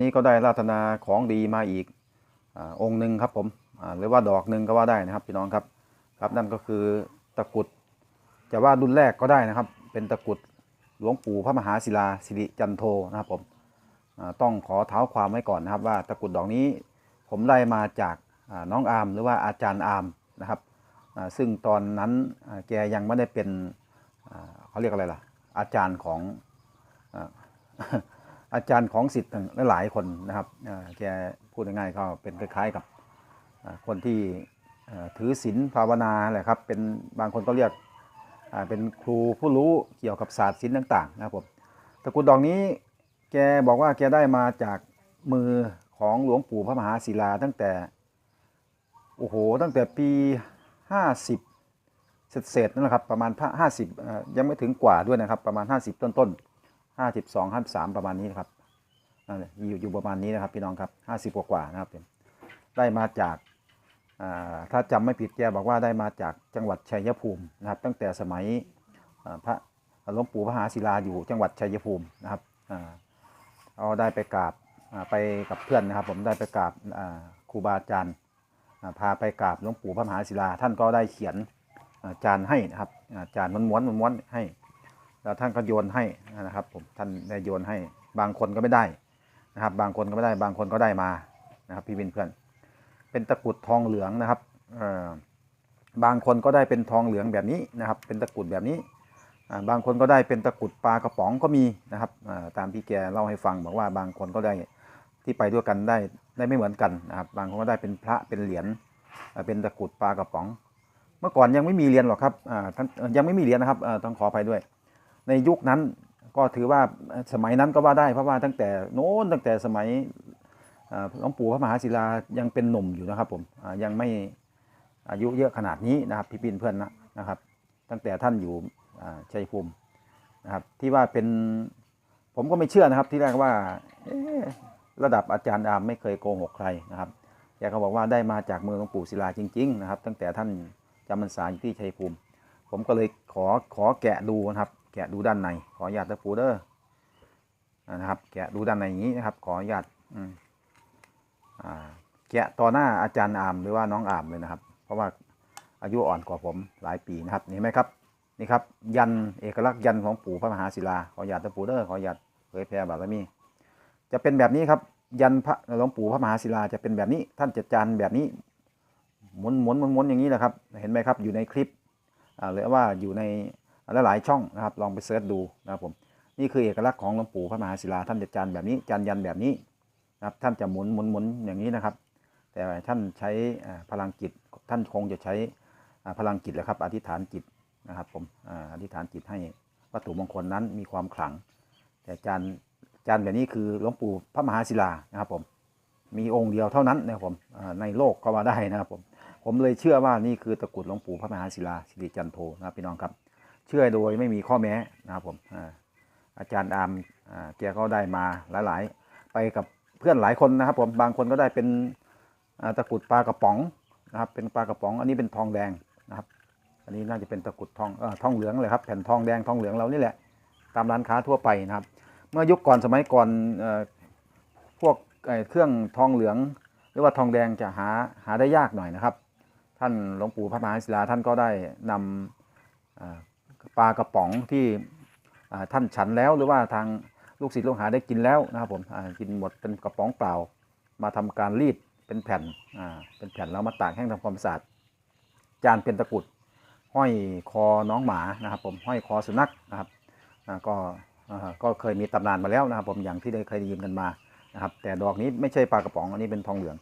นี่ก็ได้ราตนาของดีมาอีกอองค์หนึ่งครับผมหรือว่าดอกหนึ่งก็ว่าได้นะครับพี่น้องครับครับนั่นก็คือตะกุดจะว่ารุ่นแรกก็ได้นะครับ เป็นตะกุดหลวงปู่พระมหาศิลาสิริจันโทนะครับผมต้องขอเท้าความไว้ก่อนนะครับ ว่าตะกุดดอกนี้ผมได้มาจากน้องอาร์มหรือว่าอาจารย์อาร์มนะครับซึ่งตอนนั้นแกยังไม่ได้เป็นเขาเรียกอะไรล่ะ อาจารย์ของ อาจารย์ของสิทธิ์หลายคนนะครับแกพูดง่ายๆก็เป็นคล้ายๆกับคนที่ถือศีลภาวนาแหละครับเป็นบางคนก็เรียกเป็นครูผู้รู้เกี่ยวกับศาสตร์ศิลป์ต่างๆนะครับผมตระกูลดอกนี้แกบอกว่าแกได้มาจากมือของหลวงปู่พระมหาศิลาตั้งแต่โอ้โหตั้งแต่ปี 50เศษๆนั่นแหละครับประมาณ 50อ่ายังไม่ถึงกว่าด้วยนะครับประมาณ 50 ต้นๆ 52 53ประมาณนี้นะครับอยู่อยู่ประมาณนี้นะครับพี่น้องครับ50กว่านะครับได้มาจากถ้าจำไม่ผิดแกบอกว่าได้มาจากจังหวัดชัยภูมินะครับ ตั้งแต่สมัยพระหลวงปู่พระหาศิลาอยู่จังหวัดชัยภูมินะครับเอาได้ไปกราบไปกับเพื่อนนะครับ ผมได้ไปกราบครูบาอาจารย์พาไปกราบหลวงปู่พระมหาศิลาท่านก็ได้เขียนจานให้นะครับจานม้วนๆม้วนๆให้ แล้วท่านก็โยนให้นะครับผมท่านได้โยนให้บางคนก็ไม่ได้นะครับ บางคนก็ไม่ได้บางคนก็ได้มานะครับ พี่วินเพื่อน เป็นตะกรุดทองเหลืองนะครับบางคนก็ได้เป็นทองเหลืองแบบนี้นะครับ เป็นตะกรุดแบบนี้บางคนก็ได้เป็นตะกรุดปลากระป๋องก็มีนะครับตามที่แกเล่าให้ฟังบอกว่าบางคนก็ได้ที่ไปด้วยกันได้ได้ไม่เหมือนกันนะครับ บางคนก็ได้เป็นพระเป็นเหรียญเป็นตะกรุดปลากระป๋อง เมื่อก่อนยังไม่มีเหรียญหรอกครับท่านยังไม่มีเหรียญนะครับต้องขออภัยด้วย ในยุคนั้นก็ถือว่าสมัยนั้นก็ว่าได้เพราะว่าตั้งแต่โน้นตั้งแต่สมัยหลวงปู่พระมหาศิลายังเป็นหนุ่มอยู่นะครับผมยังไม่อายุเยอะขนาดนี้นะครับพี่ปินเพื่อนนะนะครับ ตั้งแต่ท่านอยู่ชัยภูมินะครับที่ว่าเป็นผมก็ไม่เชื่อนะครับที่แรกว่าระดับอาจารย์อามไม่เคยโกหกใครนะครับแกก็บอกว่าได้มาจากมือหลวงปู่ศิลาจริง ๆ นะครับ ตั้งแต่ท่านจำพรรษาอยู่ที่ชัยภูมิ ผมก็เลยขอขอแกะดูนะครับ แกะดูด้านใน ขออนุญาตนะปูเดอร์นะครับ แกะดูด้านในอย่างนี้นะครับ ขออนุญาตแกะต่อหน้าอาจารย์อามหรือว่าน้องอามเลยนะครับ เพราะว่าอายุอ่อนกว่าผมหลายปีนะครับเห็นไหมครับนี่ครับ ยันเอกลักษณ์ยันของปู่พระมหาศิลาขออนุญาตะปูเดอร์ขออนุญาตเผยแพร่บารมี จะเป็นแบบนี้ครับ ยันพระหลวงปู่พระมหาศิลาจะเป็นแบบนี้ ท่านจะจานแบบนี้หมุนหมุนหมุนหมุนอย่างนี้แหละครับ เห็นไหมครับ อยู่ในคลิปหรือว่าอยู่ใน และหลายช่องนะครับลองไปเสิร์ชดูนะครับผมนี่คือเอกลักษณ์ของหลวงปู่พระมหาศิลาท่านจะจานแบบนี้จานยันแบบนี้นะครับท่านจะหมุนหมุนหมุนอย่างนี้นะครับ แต่ท่านใช้พลังจิตท่านคงจะใช้พลังจิตแหละครับ อธิษฐานจิตนะครับผมอธิษฐานจิตให้วัตถุมงคลนั้นมีความขลัง แต่จานจานแบบนี้คือหลวงปู่พระมหาศิลานะครับผมมีองค์เดียวเท่านั้นนะครับผมในโลกก็ว่าได้นะครับผมผมเลยเชื่อว่านี่คือตะกรุดหลวงปู่พระมหาศิลาสิริจันโทนะพี่น้องครับ เชื่อโดยไม่มีข้อแม้นะครับผมอาจารย์อามอ่าแกก็ได้มาหลาย ๆ ไปกับเพื่อนหลายคนนะครับ ผมบางคนก็ได้เป็นตะกรุดปลากระป๋องนะครับ เป็นปลากระป๋อง อันนี้เป็นทองแดงนะครับ อันนี้น่าจะเป็นตะกรุดทองเออทองเหลืองเลยครับแผ่นทองแดงทองเหลืองเรานี่แหละ ตามร้านค้าทั่วไปนะครับ เมื่อยุคก่อนสมัยก่อนอพวกเครื่องทองเหลือง หรือว่าทองแดงจะหาหาได้ยากหน่อยนะครับ ท่านหลวงปู่พระมหาศิลาท่านก็ได้นำ ปลากระป๋องที่ท่านฉันแล้วหรือว่าทางลูกศิษย์ลูกหาได้กินแล้วนะครับผมกินหมดเป็นกระป๋องเปล่า มาทำการรีดเป็นแผ่นเป็นแผ่นแล้วมาตากแห้งทำความสะอาดจานเป็นตะกรุดห้อยคอน้องหมานะครับ ผมห้อยคอสุนัขนะครับก็ก็เคยมีตำนานมาแล้วนะครับ ผมอย่างที่ได้เคยได้ยินกันมานะครับ แต่ดอกนี้ไม่ใช่ปลากระป๋องอันนี้เป็นทองเหลือง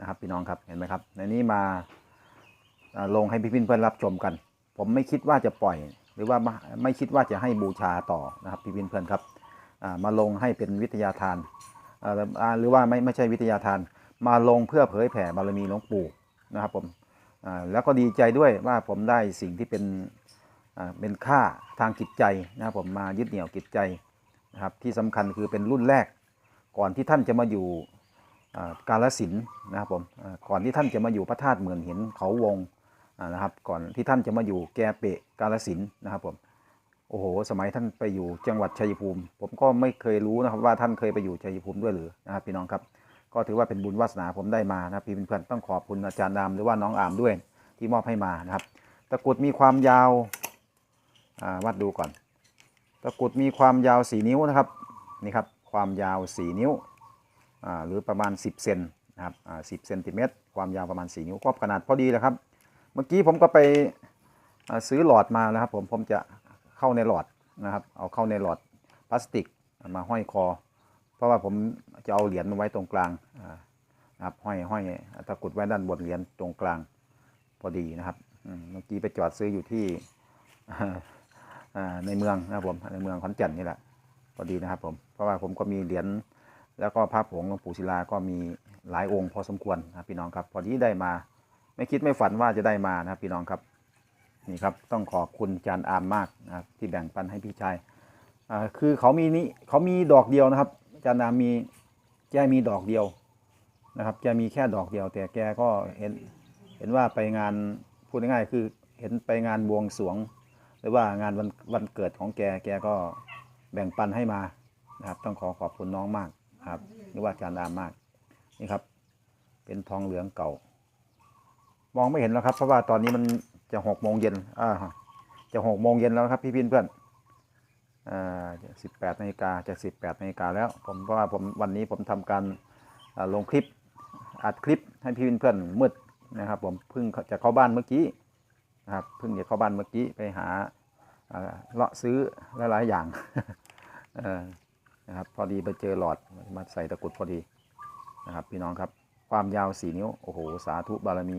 นะครับ พี่น้องครับเห็นไหมครับในนี้มาอ่าลงให้พี่พินเพื่อนรับชมกัน ผมไม่คิดว่าจะปล่อย หรือว่าไม่คิดว่าจะให้บูชาต่อนะครับพี่พินเพื่อนครับมาลงให้เป็นวิทยาทานหรือว่าไม่ไม่ใช่วิทยาทาน มาลงเพื่อเผยแผ่บารมีหลวงปู่นะครับผมแล้วก็ดีใจด้วยว่าผมได้สิ่งที่เป็นเป็นค่าทางจิตใจนะครับผมมายึดเหนี่ยวจิตใจนะครับที่สำคัญคือเป็นรุ่นแรก ก่อนที่ท่านจะมาอยู่กาลสินนะครับผมก่อนที่ท่านจะมาอยู่พระธาตุเหมือนเห็นเขาวง นะครับ ก่อนที่ท่านจะมาอยู่แกเปะกาลสินนะครับผมโอ้โห สมัยท่านไปอยู่จังหวัดชัยภูมิ ผมก็ไม่เคยรู้นะครับว่าท่านเคยไปอยู่ชัยภูมิด้วยหรือนะครับพี่น้องครับ ก็ถือว่าเป็นบุญวาสนาผมได้มานะพี่เพื่อนๆต้องขอบคุณอาจารย์ดำหรือว่าน้องอามด้วยที่มอบให้มานะครับ ตะกรุดมีความยาววัดดูก่อน ตะกรุดมีความยาว 4 นิ้วนะครับนี่ครับความยาว 4 นิ้วหรือประมาณ 10 เซนนะครับอ่า10เซนติเมตรความยาวประมาณ 4 นิ้วก็ขนาดพอดีแหละครับ เมื่อกี้ผมก็ไปซื้อหลอดมานะครับ ผมผมจะเข้าในหลอดนะครับ เอาเข้าในหลอดพลาสติกมาห้อยคอ เพราะว่าผมจะเอาเหรียญมาไว้ตรงกลางนะครับห้อยห้อยตะกุดไว้ด้านบนเหรียญตรงกลางพอดีนะครับเมื่อกี้ไปจอดซื้ออยู่ที่ในเมืองนะครับผมในเมืองขอนแก่นนี่แหละพอดีนะครับผมเพราะว่าผมก็มีเหรียญแล้วก็พระผงหลวงปู่ศิลาก็มีหลายองค์พอสมควรนะพี่น้องครับ พอดีได้มา ไม่คิดไม่ฝันว่าจะได้มานะครับพี่น้องครับนี่ครับต้องขอบคุณจารย์อามมากนะครับที่แบ่งปันให้พี่ชายอ่าคือเขามีนี่เขามีดอกเดียวนะครับจารย์อามมีแกมีดอกเดียวนะครับแกมีแค่ดอกเดียว แต่แกก็เห็นเห็นว่าไปงานพูดง่ายๆคือเห็นไปงานบวงสรวง หรือว่างานวันวันเกิดของแกแกก็แบ่งปันให้มานะครับ ต้องขอขอบคุณน้องมากครับหรือว่าอาจารย์อามมากนี่ครับ เป็นทองเหลืองเก่า มองไม่เห็นแล้วครับ เพราะว่าตอนนี้มันจะหกโมงเย็นอ่าจะหกโมงเย็นแล้วครับพี่พี่เพื่อนอ่าสิบแปดนาฬิกาจะสิบแปดนาฬิกาแล้ว ผมเพราะว่าผมวันนี้ผมทำการลงคลิปอัดคลิปให้พี่เพื่อนมืดนะครับ ผมเพิ่งจะเข้าบ้านเมื่อกี้นะครับเพิ่งจะเข้าบ้านเมื่อกี้ไปหาเลาะซื้อหลายๆอย่างนะครับพอดีไปเจอหลอดมาใส่ตะกุดพอดีนะครับพี่น้องครับความยาวสี่นิ้ว โอ้โห สาธุบารมี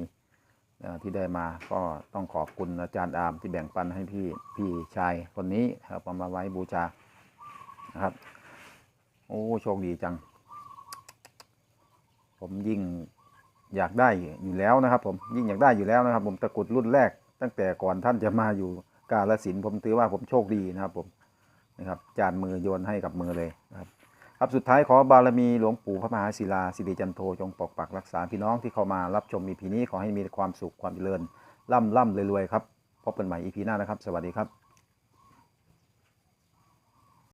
ที่ได้มาก็ต้องขอบคุณอาจารย์อามที่แบ่งปันให้พี่พี่ชายคนนี้ครับเอามาไว้บูชานะครับ โอ้โชคดีจัง ผมยิ่งอยากได้อยู่แล้วนะครับ ผมยิ่งอยากได้อยู่แล้วนะครับ ผมตะกรุดรุ่นแรก ตั้งแต่ก่อนท่านจะมาอยู่กาลสินผมถือว่าผมโชคดีนะครับ ผมนะครับ จานมือโยนให้กับมือเลย ครับสุดท้ายขอบารมีหลวงปู่พระมหาศิลาสิริจันโทจงปกปักรักษาพี่น้องที่เข้ามารับชมอีพีนี้ขอให้มีความสุขความเจริญร่ำร่ำรวยๆครับพบกันใหม่อีพีหน้านะครับ สวัสดีครับ